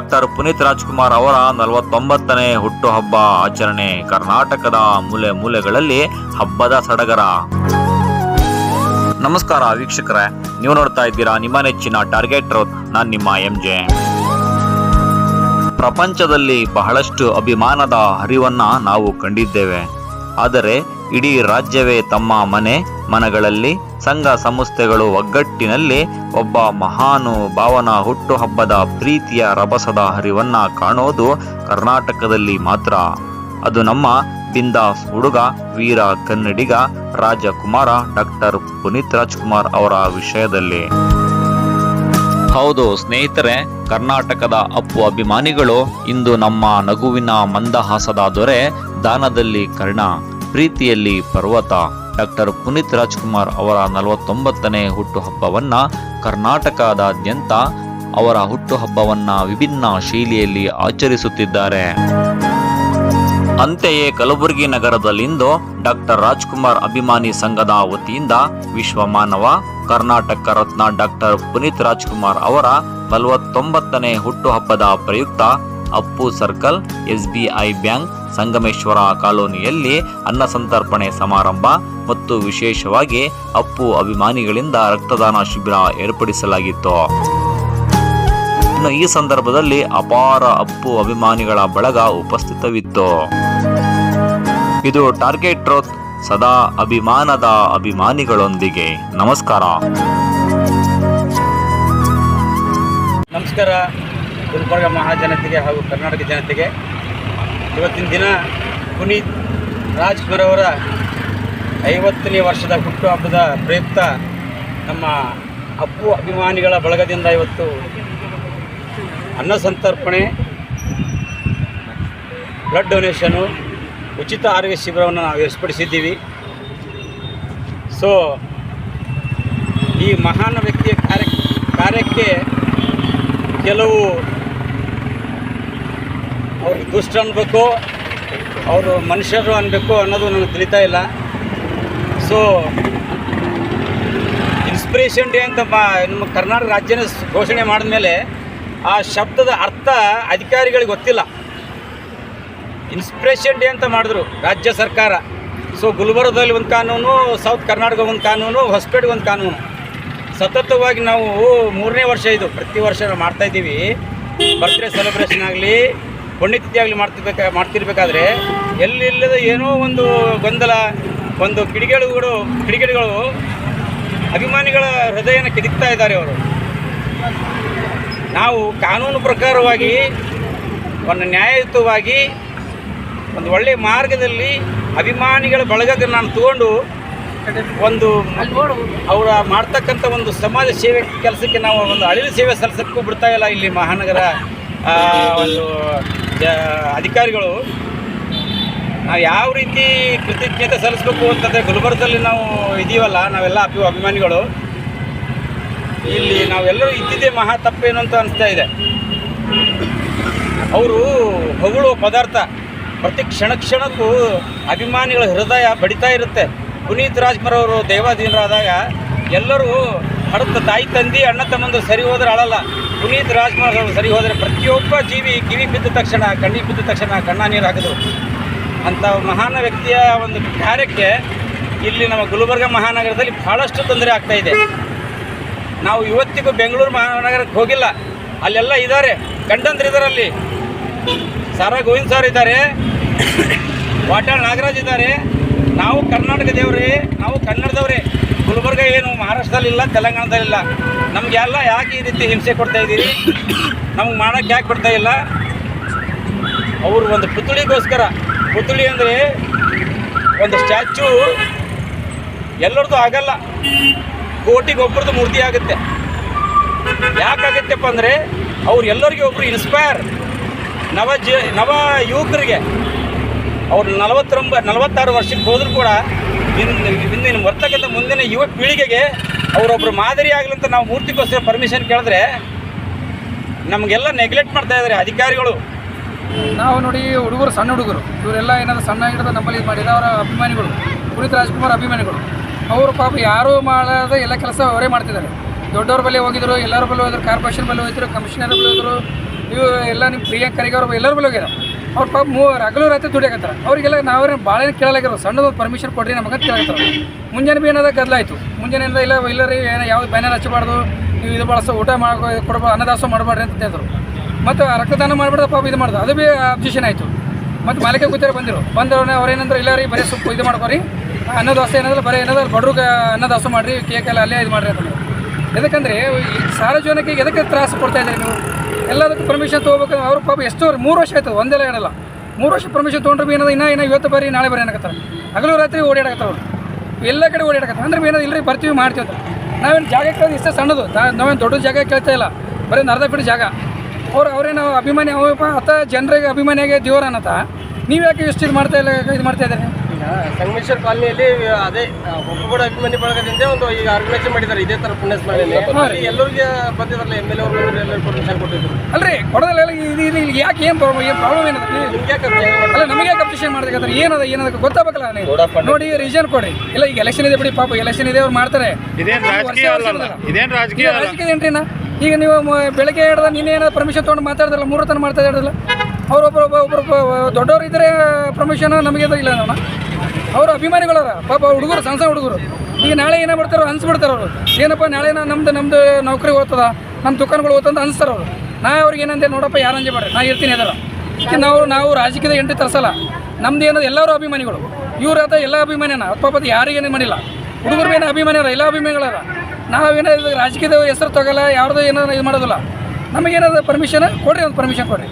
Doctor Puneeth Rajkumar ಅವರ ನಲವತ್ತೊಂಬತ್ತನೇ ಹುಟ್ಟುಹಬ್ಬ ಆಚರಣೆ. ಕರ್ನಾಟಕದ ಮೂಲೆ ಮೂಲೆಗಳಲ್ಲಿ ಹಬ್ಬದ ಸಡಗರ. ನಮಸ್ಕಾರ ವೀಕ್ಷಕರೇ, ನೀವು ನೋಡ್ತಾ ಇದ್ದೀರಾ ನಿಮ್ಮ ನೆಚ್ಚಿನ ಟಾರ್ಗೆಟ್ ನಾನು ನಿಮ್ಮ ಎಂ ಜೆ ಪ್ರಪಂಚದಲ್ಲಿ ಬಹಳಷ್ಟು ಅಭಿಮಾನದ ಹರಿವನ್ನ ನಾವು ಕಂಡಿದ್ದೇವೆ. ಆದರೆ ಇಡೀ ರಾಜ್ಯವೇ ತಮ್ಮ ಮನೆ ಮನಗಳಲ್ಲಿ, ಸಂಘ ಸಂಸ್ಥೆಗಳು ಒಗ್ಗಟ್ಟಿನಲ್ಲಿ ಒಬ್ಬ ಮಹಾನು ಭಾವನ ಹುಟ್ಟುಹಬ್ಬದ ಪ್ರೀತಿಯ ರಭಸದ ಹರಿವನ್ನ ಕಾಣೋದು ಕರ್ನಾಟಕದಲ್ಲಿ ಮಾತ್ರ. ಅದು ನಮ್ಮ ಬಿಂದಾಸ್ ಹುಡುಗ, ವೀರ ಕನ್ನಡಿಗ, ರಾಜಕುಮಾರ ಡಾಕ್ಟರ್ ಪುನೀತ್ ರಾಜ್ಕುಮಾರ್ ಅವರ ವಿಷಯದಲ್ಲಿ. ಹೌದು ಸ್ನೇಹಿತರೆ, ಕರ್ನಾಟಕದ ಅಪ್ಪು ಅಭಿಮಾನಿಗಳು ಇಂದು ನಮ್ಮ ನಗುವಿನ ಮಂದಹಾಸದ ದೊರೆ ದಾನದಲ್ಲಿ ಕರ್ಣ. ಪ್ರೀತಿಯಲ್ಲಿ ಪರ್ವತ. ಡಾಕ್ಟರ್ ಪುನೀತ್ ರಾಜ್ಕುಮಾರ್ ಅವರ ನಲವತ್ತೊಂಬತ್ತನೇ ಹುಟ್ಟುಹಬ್ಬವನ್ನ ಕರ್ನಾಟಕದಾದ್ಯಂತ ಅವರ ಹುಟ್ಟುಹಬ್ಬವನ್ನ ವಿಭಿನ್ನ ಶೈಲಿಯಲ್ಲಿ ಆಚರಿಸುತ್ತಿದ್ದಾರೆ. ಅಂತೆಯೇ ಕಲಬುರಗಿ ನಗರದಲ್ಲಿಂದು ಡಾಕ್ಟರ್ ರಾಜ್ಕುಮಾರ್ ಅಭಿಮಾನಿ ಸಂಘದ ವತಿಯಿಂದ ವಿಶ್ವ ಮಾನವ ಕರ್ನಾಟಕ ರತ್ನ ಡಾಕ್ಟರ್ ಪುನೀತ್ ರಾಜ್ಕುಮಾರ್ ಅವರ ನಲವತ್ತೊಂಬತ್ತನೇ ಹುಟ್ಟುಹಬ್ಬದ ಪ್ರಯುಕ್ತ Appu circle SBI bank Sangameshwara ಕಾಲೋನಿಯಲ್ಲಿ ಅನ್ನ ಸಂತರ್ಪಣೆ ಸಮಾರಂಭ ಮತ್ತು ವಿಶೇಷವಾಗಿ ಅಪ್ಪು ಅಭಿಮಾನಿಗಳಿಂದ ರಕ್ತದಾನ ಶಿಬಿರ ಏರ್ಪಡಿಸಲಾಗಿತ್ತು. ಇನ್ನು ಈ ಸಂದರ್ಭದಲ್ಲಿ ಅಪಾರ ಅಪ್ಪು ಅಭಿಮಾನಿಗಳ ಬಳಗ ಉಪಸ್ಥಿತವಿತ್ತು. ಇದು ಟಾರ್ಗೆಟ್ ರೋತ್ ಸದಾ ಅಭಿಮಾನದ ಅಭಿಮಾನಿಗಳೊಂದಿಗೆ. ನಮಸ್ಕಾರ. ನಮಸ್ಕಾರ. ಗುಲ್ಬರ್ಗ ಮಹಾಜನತೆಗೆ ಹಾಗೂ ಕರ್ನಾಟಕ ಜನತೆಗೆ ಇವತ್ತಿನ ದಿನ ಪುನೀತ್ ರಾಜ್ಕುಮಾರ್ ಅವರ ಐವತ್ತನೇ ವರ್ಷದ ಹುಟ್ಟುಹಬ್ಬದ ಪ್ರಯುಕ್ತ ನಮ್ಮ ಅಪ್ಪು ಅಭಿಮಾನಿಗಳ ಬಳಗದಿಂದ ಇವತ್ತು ಅನ್ನ ಸಂತರ್ಪಣೆ ಬ್ಲಡ್ ಡೊನೇಷನು ಉಚಿತ ಆರೋಗ್ಯ ಶಿಬಿರವನ್ನು ನಾವು ಏರ್ಪಡಿಸಿದ್ದೀವಿ. ಸೊ ಈ ಮಹಾನ್ ವ್ಯಕ್ತಿಯ ಕಾರ್ಯ ಕಾರ್ಯಕ್ಕೆ ಕೆಲವು ಅವ್ರಿಗೆ ದುಷ್ಟ ಅನ್ನಬೇಕು ಅವರು ಮನುಷ್ಯರು ಅನ್ನಬೇಕು ಅನ್ನೋದು ನನಗೆ ತಿಳಿತಾ ಇಲ್ಲ. ಸೊ ಇನ್ಸ್ಪಿರೇಷನ್ ಡೇ ಅಂತ ಮಾ ನಮ್ಮ ಕರ್ನಾಟಕ ರಾಜ್ಯನ ಘೋಷಣೆ ಮಾಡಿದ್ಮೇಲೆ ಆ ಶಬ್ದದ ಅರ್ಥ ಅಧಿಕಾರಿಗಳಿಗೆ ಗೊತ್ತಿಲ್ಲ. ಇನ್ಸ್ಪಿರೇಷನ್ ಡೇ ಅಂತ ಮಾಡಿದ್ರು ರಾಜ್ಯ ಸರ್ಕಾರ. ಸೊ ಗುಲ್ಬರ್ಗದಲ್ಲಿ ಒಂದು ಕಾನೂನು ಸೌತ್ ಕರ್ನಾಟಕ ಒಂದು ಕಾನೂನು, ಹೊಸಪೇಟೆಗೆ ಒಂದು ಕಾನೂನು. ಸತತವಾಗಿ ನಾವು ಮೂರನೇ ವರ್ಷ ಇದು, ಪ್ರತಿ ವರ್ಷ ನಾವು ಮಾಡ್ತಾ ಇದ್ದೀವಿ. ಬರ್ತ್ಡೇ ಸೆಲೆಬ್ರೇಷನ್ ಆಗಲಿ ಪುಣ್ಯತಿಥಿ ಆಗಲಿ ಮಾಡ್ತಿರ್ಬೇಕ ಮಾಡ್ತಿರ್ಬೇಕಾದ್ರೆ ಎಲ್ಲಿಲ್ಲದ ಏನೋ ಒಂದು ಗೊಂದಲ, ಒಂದು ಕಿಡಿಗೇಳುಗಳು ಕಿಡಿಗೇಡುಗಳು ಅಭಿಮಾನಿಗಳ ಹೃದಯನ ಕಿಡಿಕ್ತಾ ಇದ್ದಾರೆ ಅವರು. ನಾವು ಕಾನೂನು ಪ್ರಕಾರವಾಗಿ ಒಂದು ನ್ಯಾಯಯುತವಾಗಿ ಒಂದು ಒಳ್ಳೆಯ ಮಾರ್ಗದಲ್ಲಿ ಅಭಿಮಾನಿಗಳ ಬಳಗಕ್ಕೆ ನಾನು ತಗೊಂಡು ಒಂದು ಅವರ ಮಾಡ್ತಕ್ಕಂಥ ಒಂದು ಸಮಾಜ ಸೇವೆ ಕೆಲಸಕ್ಕೆ ನಾವು ಒಂದು ಅಳಿಲು ಸೇವೆ ಸಲ್ಲಿಸಕ್ಕೂ ಬಿಡ್ತಾ ಇಲ್ಲ ಇಲ್ಲಿ ಮಹಾನಗರ ಒಂದು ಅಧಿಕಾರಿಗಳು ನಾವು ಯಾವ ರೀತಿ ಕೃತಜ್ಞತೆ ಸಲ್ಲಿಸಬೇಕು ಅಂತಂದರೆ ಗುಲ್ಬರ್ಗದಲ್ಲಿ ನಾವು ಇದೀವಲ್ಲ, ನಾವೆಲ್ಲ ಅಭಿ ಅಭಿಮಾನಿಗಳು. ಇಲ್ಲಿ ನಾವೆಲ್ಲರೂ ಇದ್ದಿದ್ದೇ ಮಹಾ ತಪ್ಪೇನು ಅಂತ ಅನಿಸ್ತಾ ಇದೆ. ಅವರು ಹೊಗಳುವ ಪದಾರ್ಥ ಪ್ರತಿ ಕ್ಷಣ ಕ್ಷಣಕ್ಕೂ ಅಭಿಮಾನಿಗಳ ಹೃದಯ ಬಡಿತಾ ಇರುತ್ತೆ. ಪುನೀತ್ ರಾಜ್ಕುಮಾರ್ ಅವರು ದೇವಾಧೀನರಾದಾಗ ಎಲ್ಲರೂ ಹಡತ ತಾಯಿ ತಂದೆ, ಅಣ್ಣ ತಮ್ಮಂದು ಸರಿ ಹೋದ್ರೆ ಅಳಲ್ಲ. ಪುನೀತ್ ರಾಜ್ಕುಮಾರ್ ಅವರು ಸರಿ ಹೋದರೆ ಪ್ರತಿಯೊಬ್ಬ ಜೀವಿ ಕಿವಿ ಬಿದ್ದ ತಕ್ಷಣ ಕಣ್ಣಿಗೆ ಬಿದ್ದ ತಕ್ಷಣ ಕಣ್ಣ ನೀರು ಹಾಕಿದ್ರು ಅಂಥ ಮಹಾನ ವ್ಯಕ್ತಿಯ ಒಂದು ಕಾರ್ಯಕ್ಕೆ ಇಲ್ಲಿ ನಮ್ಮ ಗುಲ್ಬರ್ಗ ಮಹಾನಗರದಲ್ಲಿ ಭಾಳಷ್ಟು ತೊಂದರೆ ಆಗ್ತಾ ಇದೆ. ನಾವು ಇವತ್ತಿಗೂ ಬೆಂಗಳೂರು ಮಹಾನಗರಕ್ಕೆ ಹೋಗಿಲ್ಲ. ಅಲ್ಲೆಲ್ಲ ಇದ್ದಾರೆ ಇದ್ದಾರೆ ಅಲ್ಲಿ ಸಾರಾ ಗೋವಿಂದ್ ಸರ್ ಇದ್ದಾರೆ. ವಾಟಾಳ್ ನಾಗರಾಜ್ ಇದ್ದಾರೆ. ನಾವು ಕರ್ನಾಟಕ ನಾವು ಕನ್ನಡದವ್ರಿ. ಗುಲ್ಬರ್ಗ ಏನು ಮಹಾರಾಷ್ಟ್ರದಲ್ಲಿ ಇಲ್ಲ ತೆಲಂಗಾಣದಲ್ಲಿ ಇಲ್ಲ ನಮ್ಗೆ ಎಲ್ಲ ಯಾಕೆ ಈ ರೀತಿ ಹಿಂಸೆ ಕೊಡ್ತಾ ಇದ್ದೀರಿ? ನಮ್ಗೆ ಮಾಡೋಕ್ಕೆ ಯಾಕೆ ಕೊಡ್ತಾ ಇಲ್ಲ? ಅವರು ಒಂದು ಪುತ್ಳಿಗೋಸ್ಕರ ಪುತ್ಳಿ ಅಂದರೆ ಒಂದು ಸ್ಟ್ಯಾಚು ಎಲ್ಲರದ್ದು ಆಗಲ್ಲ. ಕೋಟಿಗೆ ಒಬ್ಬರದ್ದು ಮೂರ್ತಿ ಆಗುತ್ತೆ. ಯಾಕಾಗತ್ತಪ್ಪ ಅಂದರೆ, ಅವ್ರು ಎಲ್ಲರಿಗೂ ಒಬ್ಬರು ಇನ್ಸ್ಪೈರ್ ನವ ಜ, ನವ ಯುವಕರಿಗೆ. ಅವ್ರು ನಲವತ್ತೊಂಬ, ನಲವತ್ತಾರು ವರ್ಷಕ್ಕೆ ಹೋದರೂ ಕೂಡ ಇಂದಿನ ಬರ್ತಕ್ಕಂಥ ಮುಂದಿನ ಯುವ ಪೀಳಿಗೆಗೆ ಅವರೊಬ್ಬರು ಮಾದರಿ ಅಂತ ನಾವು ಮೂರ್ತಿಗೋಸ್ಕರ ಪರ್ಮಿಷನ್ ಕೇಳಿದ್ರೆ ನಮಗೆಲ್ಲ ನೆಗ್ಲೆಕ್ಟ್ ಮಾಡ್ತಾ ಇದ್ದಾರೆ ಅಧಿಕಾರಿಗಳು. ನಾವು ನೋಡಿ ಹುಡುಗರು, ಸಣ್ಣ ಹುಡುಗರು, ಇವರೆಲ್ಲ ಏನಾದರೂ ಸಣ್ಣ ಹಿಡಿದ ನಮ್ಮಲ್ಲಿ ಇದು ಮಾಡಿದ ಅವರ ಅಭಿಮಾನಿಗಳು, ಪುನೀತ್ ರಾಜ್ಕುಮಾರ್ ಅಭಿಮಾನಿಗಳು. ಅವರು ಪಾಪ ಯಾರೂ ಮಾಡದ ಎಲ್ಲ ಕೆಲಸ ಅವರೇ ಮಾಡ್ತಿದ್ದಾರೆ. ದೊಡ್ಡವ್ರ ಬಳಿ ಹೋಗಿದ್ರು, ಎಲ್ಲರ ಬಳಿ ಹೋದ್ರು, ಕಾರ್ಪೊರೇಷನ್ ಬಳಿ ಹೋಗಿದ್ರು ಕಮಿಷನರ್ ಬಳಿ ಹೋದ್ರು, ಇವು ಎಲ್ಲ ನಿಮ್ಮ ಪ್ರಿಯಾಂಕರಿಗೆ ಅವ್ರ ಎಲ್ಲರ ಬಳಿ ಹೋಗ್ಯಾರ ಅವ್ರ ಪಾಪ ಮೂ ಹಗಲು ರಾತ್ರಿ ದುಡಿಯಾಕತ್ತಾರ. ಅವರಿಗೆಲ್ಲ ನಾವೇನು ಭಾಳ ಕೇಳಲಾಗಿರೋ ಸಣ್ಣದೊಂದು ಪರ್ಮಿಷನ್ ಕೊಡ್ರಿ ನಮಗೆ ಕೇಳಾಗ್ತಾರೆ ಮುಂಜಾನೆ ಭೀ ಏನದ ಗದ್ದಲಾಯಿತು ಮುಂಜಾನೆಯಿಂದ ಇಲ್ಲ ಇಲ್ಲ ರೀ, ಏನೋ ಯಾವ ಬ್ಯಾನರ್ ಹಚ್ಚಬಾರ್ದು, ನೀವು ಇದು ಬಳಸೋ, ಊಟ ಮಾಡೋ ಕೊಡಬಾರ್ದು ಅನ್ನದಾಸ ಮಾಡಬಾರ್ದು ಅಂತ ಹೇಳಿದ್ರು. ಮತ್ತು ರಕ್ತದಾನ ಮಾಡಬಾರ್ದು ಪಾಪ ಇದು ಮಾಡ್ದು. ಅದು ಭೀ ಅಬ್ಜೆಕ್ಷನ್ ಆಯಿತು. ಮತ್ತು ಮಾಲಿಕೆ ಕೂತಾರೆ ಬಂದಿರು. ಬಂದವ್ರನ್ನ ಅವ್ರೇನಂದ್ರೆ ಇಲ್ಲ ರೀ, ಬರೀ ಸ್ವಲ್ಪ ಇದು ಮಾಡ್ಕೊರಿ. ಅನ್ನದಾಸ ಏನಂದ್ರೆ, ಬರೀ ಏನದ ಬಡ್ರಿಗೆ ಅನ್ನದಾಸ ಮಾಡಿರಿ ಕೇಕೆಲ್ಲ ಅಲ್ಲೇ ಇದು ಮಾಡಿರಿ ಅಂತ ಎದಕ್ಕಂದ್ರೆ ಈ ಸಾರ್ವಜನಿಕರಿಗೆ ಎದಕ್ಕೆ ತ್ರಾಸು ಕೊಡ್ತಾ ಇದ್ದಾರೆ ನೀವು? ಎಲ್ಲದಕ್ಕೂ ಪರ್ಮಿಷನ್ ತೊಗೋಬೇಕು ಅವ್ರ ಪಾಪ ಎಷ್ಟು ಮೂರು ವರ್ಷ ಆಯ್ತು, ಒಂದೆಲ್ಲ ಹೇಳಲ್ಲ ಮೂರು ವರ್ಷ ಪರ್ಮಿಷನ್ ತೊಗೊಂಡ್ರೆ ಏನದ? ಇನ್ನೂ ಇನ್ನೂ ಇವತ್ತು ಬರೀ, ನಾಳೆ ಬರೀ ಏನಾಗತ್ತಾರೆ ಹಗಲು ರಾತ್ರಿ ಓಡಾಡಕತ್ತಾರ ಎಲ್ಲ ಕಡೆ ಓಡಾಡಕತ್ತಾರೆ ಅಂದ್ರೆ ಏನಾದ್ರು ಇಲ್ಲರಿ ಬರ್ತೀವಿ ಮಾಡ್ತೀವಿ ಅಂತ. ನಾವೇನು ಜಾಗ ಕೇಳೋದು ಇಷ್ಟೇ ಸಣ್ಣದು. ನಾವೇನು ದೊಡ್ಡ ಜಾಗ ಕೇಳ್ತಾ ಇಲ್ಲ. ಬರೀ ಅರ್ಧ ಫೀಟ್ ಜಾಗ. ಅವ್ರು ಅವರೇನು ಅಭಿಮಾನಿ ಅವಪ್ಪ ಅಥವಾ ಜನರಿಗೆ ಅಭಿಮಾನಿಯಾಗೆ ದೇವರ ಅನ್ನತ್ತ? ನೀವು ಯಾಕೆ ಇಷ್ಟು ಇದು ಮಾಡ್ತಾ ಇಲ್ಲ ಇದು ಮಾಡ್ತಾ ಇದ್ದಾರೆ? ಸಂಗಮೇಶ್ವರ ಕಾಲನಿಯಲ್ಲಿ ಅದೇ ಒಬ್ಬಗೂಡ ಅಭಿಮಾನಿ ಬಳಗದಿಂದ ಒಂದು ಈಗ ಆರ್ಗನೈಸೇಷನ್ ಮಾಡಿದ್ದಾರೆ ಇದೇ ತರ ಪುಣ್ಯ ಸ್ಮರಣೆ ಎಲ್ಲರಿಗೆ ಬಂದಿದ್ರಲ್ಲ ಎಂ ಎಲ್ ಎ ಎಲ್ಲರೂ ಪರ್ಮಿಷನ್ ಕೊಟ್ಟಿದ್ರು. ಅಲ್ರಿ ಕೊಡದಲ್ಲ ಇದು ಇದು ಇಲ್ಲಿ ಯಾಕೆ ಏನು ಪ್ರಾಬ್ಲಮ್ ಏನು ಪ್ರಾಬ್ಲಮ್ ಏನದ? ನಿಮ್ಗೆ ಯಾಕೆ ಅಲ್ಲ ನಮಗೆ ಅಪ್ರಿಷಿಯೇಟ್ ಮಾಡ್ಬೇಕಾದ್ರೆ ಏನದ ಏನದ ಗೊತ್ತಾಗಬೇಕಲ್ಲ ನೀವು? ನೋಡಿ ರೀಸನ್ ಕೊಡಿ. ಇಲ್ಲ ಈಗ ಎಲೆಕ್ಷನ್ ಇದೆ ಬಿಡಿ ಪಾಪ ಎಲೆಕ್ಷನ್ ಇದೆ ಅವ್ರು ಮಾಡ್ತಾರೆ. ಇದೇನ್ ರಾಜಕೀಯ ಇದೇನ್ ರಾಜಕೀಯ ಈಗ ರಾಜಕೀಯ ಏನ್ರಿನ ಈಗ ನೀವು ಮ- ಬೆಳಗ್ಗೆ ಹೇಳ್ದ ನಿನ್ನೆ ಏನಾದ್ರು ಪರ್ಮಿಷನ್ ತೊಗೊಂಡು ಮಾತಾಡ್ದಲ್ಲ ಮೂರು ತನ ಮಾಡ್ತಾ ಇರೋದಿಲ್ಲ ಒಬ್ರ ಒಬ್ಬ ಒಬ್ಬರು ದೊಡ್ಡವರು ಇದ್ರೆ ಪರ್ಮಿಷನ್ ನಮಗೆ ಇಲ್ಲ ನಾವು. ಅವರು ಅಭಿಮಾನಿಗಳವ್ರ ಪಾಪ ಹುಡುಗರು, ಸಣ್ಣ ಸಣ್ಣ ಹುಡುಗರು. ಈಗ ನಾಳೆ ಏನೇ ಮಾಡ್ತಾರೋ ಅನ್ಸ್ಬಿಡ್ತಾರೆ ಅವರು. ಏನಪ್ಪ, ನಾಳೆ ನಮ್ದು ನಮ್ದು ನೌಕರಿ ಓದ್ತದ ನಮ್ಮ ದುಕಾನ್ಗಳು ಓದ್ತಂತ ಅನ್ಸ್ತಾರೆ ಅವರು. ನಾ ಅವ್ರಿಗೆ ಏನಂದೆ, ನೋಡಪ್ಪ, ಯಾರು ಅಂಜೆ ಮಾಡ್ರಿ ನಾ ಇರ್ತೀನಿ ಅದರ ನಾವು ನಾವು ರಾಜಕೀಯದ ಎಂಟ್ರಿ ತರಿಸಲ್ಲ. ನಮ್ದು ಏನದು, ಎಲ್ಲರೂ ಅಭಿಮಾನಿಗಳು. ಇವ್ರ ಆತ ಎಲ್ಲ ಅಭಿಮಾನಿನ ಪಾಪ ಅದು ಯಾರಿಗೇನು ಮಾಡಿಲ್ಲ. ಹುಡುಗರು ಏನು ಅಭಿಮಾನಿ ಅಲ್ಲ ಎಲ್ಲ ಅಭಿಮಾನಿಗಳಾರ. ನಾವೇನೋ ಇದು ರಾಜಕೀಯದ ಹೆಸರು ತಗೋಲ್ಲ, ಯಾರ್ದು ಏನೋ ಇದು ಮಾಡೋದಿಲ್ಲ. ನಮಗೇನಾದ್ರು ಪರ್ಮಿಷನ್ ಕೊಡ್ರಿ ಒಂದು ಪರ್ಮಿಷನ್ ಕೊಡ್ರಿ.